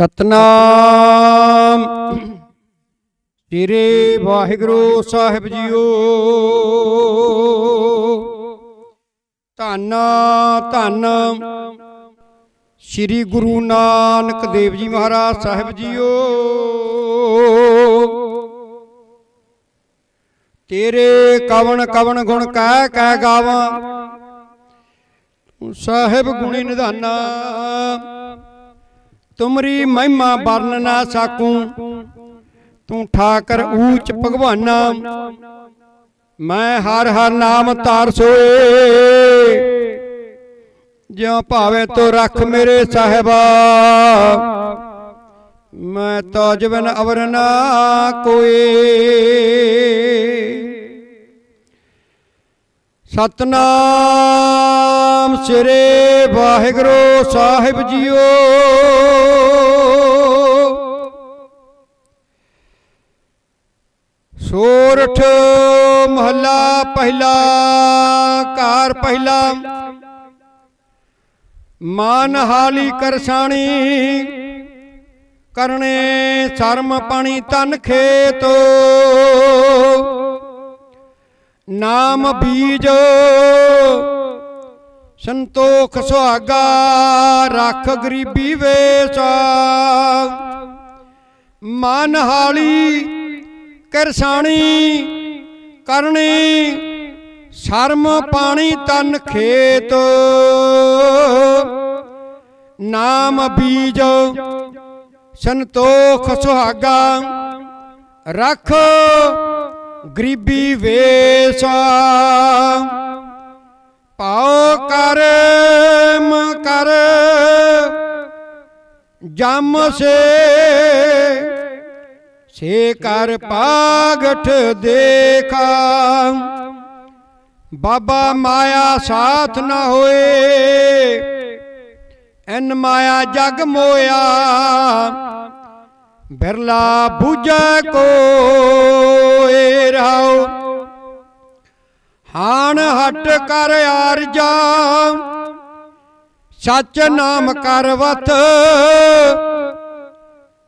ਸਤਨਾਮ। ਤੇਰੇ ਵਾਹਿਗੁਰੂ ਸਾਹਿਬ ਜੀਓ। ਧੰਨ ਧੰਨ ਸ੍ਰੀ ਗੁਰੂ ਨਾਨਕ ਦੇਵ ਜੀ ਮਹਾਰਾਜ ਸਾਹਿਬ ਜੀਓ। ਤੇਰੇ ਕਵਨ ਕਵਨ ਗੁਣ ਕਹਿ ਕਹਿ ਗਾਵਾਂ। ਸਾਹਿਬ ਗੁਣੀ ਨਿਧਾਨਾ। ਤੁਮਰੀ ਮਹਿਮਾ ਵਰਨ ਨਾ ਸਾਕੂ। ਤੂੰ ਠਾਕਰ ਊਚ ਭਗਵਾਨਾ। ਮੈਂ ਹਰ ਹਰ ਨਾਮ ਤਾਰ ਸੋਏ। ਜਿਉ ਭਾਵੇ ਤੋ ਰੱਖ ਮੇਰੇ ਸਾਹਿਬਾ। ਮੈਂ ਤੋ ਜਵਨ ਅਵਰ ਨਾ ਕੋਏ। ਸਤਨਾਮ। ਸਿਰੇ ਵਾਹਿਗੁਰੂ ਸਾਹਿਬ ਜੀਓ। ਸੋਰਠ ਮਹੱਲਾ ਪਹਿਲਾ, ਘਰ ਪਹਿਲਾ। ਮਨ ਹਾਲੀ ਕਰਸਾਣੀ ਕਰਨੇ ਸ਼ਰਮ ਪਾਣੀ ਤਨ ਖੇਤੋ। ਨਾਮ ਬੀਜ ਸੰਤੋਖ ਸੁਹਾਗਾ, ਰੱਖ ਗਰੀਬੀ ਵੇਸਾ। ਮਨ ਹਾਲੀ ਕਰਸਾਣੀ ਕਰਨੀ, ਸ਼ਰਮ ਪਾਣੀ ਤਨ ਖੇਤ। ਨਾਮ ਬੀਜ, ਸੰਤੋਖ ਸੁਹਾਗਾ, ਰੱਖ ਗਰੀਬੀ ਵੇਸਾ। ਪਾਉ ਕਰਮ ਕਰ, ਜਮ ਸੇ ਸੇ ਕਰ ਪਾਗਠ ਦੇਖਾ। ਬਾਬਾ ਮਾਇਆ ਸਾਥ ਨਾ ਹੋਏ, ਐਨ ਮਾਇਆ ਜਗ ਮੋਇਆ, ਬਿਰਲਾ ਬੂਝੈ ਕੋ। ਹਟ ਕਰ ਆਰਜਾ। ਸੱਚ ਨਾਮ ਕਰ ਵਤ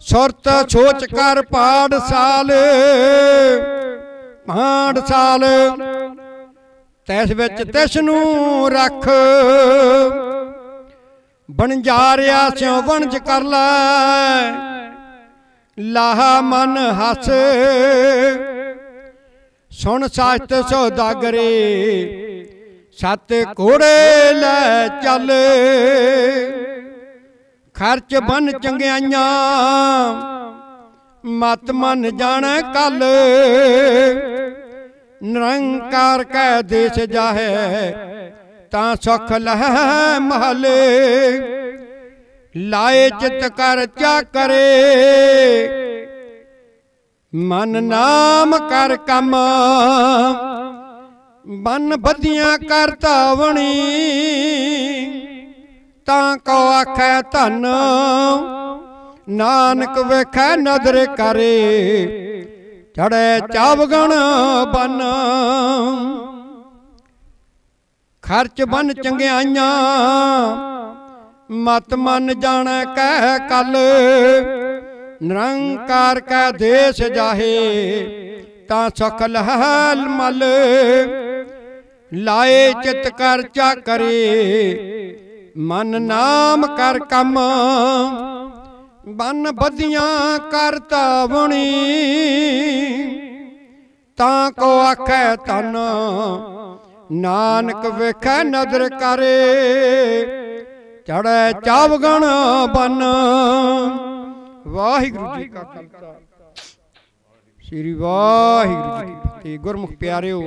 ਸੁਰਤ ਸੋਚ ਕਰ ਪਾਠਸਾਲ ਪਾਠਸਾਲ ਤੈਸ ਵਿੱਚ ਤਿਸ ਨੂੰ ਰੱਖ। ਬਣਜਾਰਿਆ ਸਿਉ ਵਣਜ ਕਰ ਲੈ। ਲਾਹਾ ਮਨ ਹੱਸ। ਸੁਣ ਸਾਚਤ ਸੌਦਾਗਰੇ ਸਤ ਕੋੜੇ ਲੈ ਚੱਲ। ਖਰਚ ਬਨ ਚੰਗਿਆਈਆਂ। ਮਤ ਮਨ ਜਾਣੈ ਕੱਲ। ਨਿਰੰਕਾਰ ਕੈ ਦੇਸ਼ ਜਾਹੇ। ਤਾਂ ਸੁਖ ਲਹਿ ਮਹਲ। ਲਾਏ ਚਿਤ ਕਰ ਚਾ ਕਰੇ। ਮਨ ਨਾਮ ਕਰ ਕੰਮ। ਬਨ ਬੱਧੀਆਂ ਕਰ ਧਾਵਣੀ, ਤਾਂ ਕੋ ਆਖੈ ਧਨ। ਨਾਨਕ ਵੇਖੈ ਨਦਰ ਕਰੇ ਚੜੈ ਚਾਵਗਣ ਬਨ। ਖਰਚ ਬਨ ਚੰਗਿਆਈਆਂ, ਮਤ ਮਨ ਜਾਣੈ ਕਹਿ ਕਲ। ਨਿਰੰਕਾਰ ਕੈ ਦੇਸ਼ ਜਾਹੇ, ਤਾਂ ਸੁਖ ਲਹਲ ਮਲ। ਲਾਏ ਚਿਤ ਕਰ ਚਾ ਕਰੇ। ਮਨ ਨਾਮ ਕਰ ਕੰਮ। ਬਨ ਬਦੀਆਂ ਕਰ ਤਾਵਣੀ ਤਾਂ ਕੋ ਆਖੈ ਤਨ ਨਾਨਕ ਵੇਖੈ ਨਦਰ ਕਰੇ। ਚੜੈ ਚਾਵਗਣ ਬਨ। ਵਾਹਿਗੁਰੂ ਜੀ ਕਾ ਖਾਲਸਾ। ਸ੍ਰੀ ਵਾਹਿਗੁਰੂ ਜੀ ਕੀ ਫਤਿਹ। ਗੁਰਮੁਖ ਪਿਆਰਿਓ।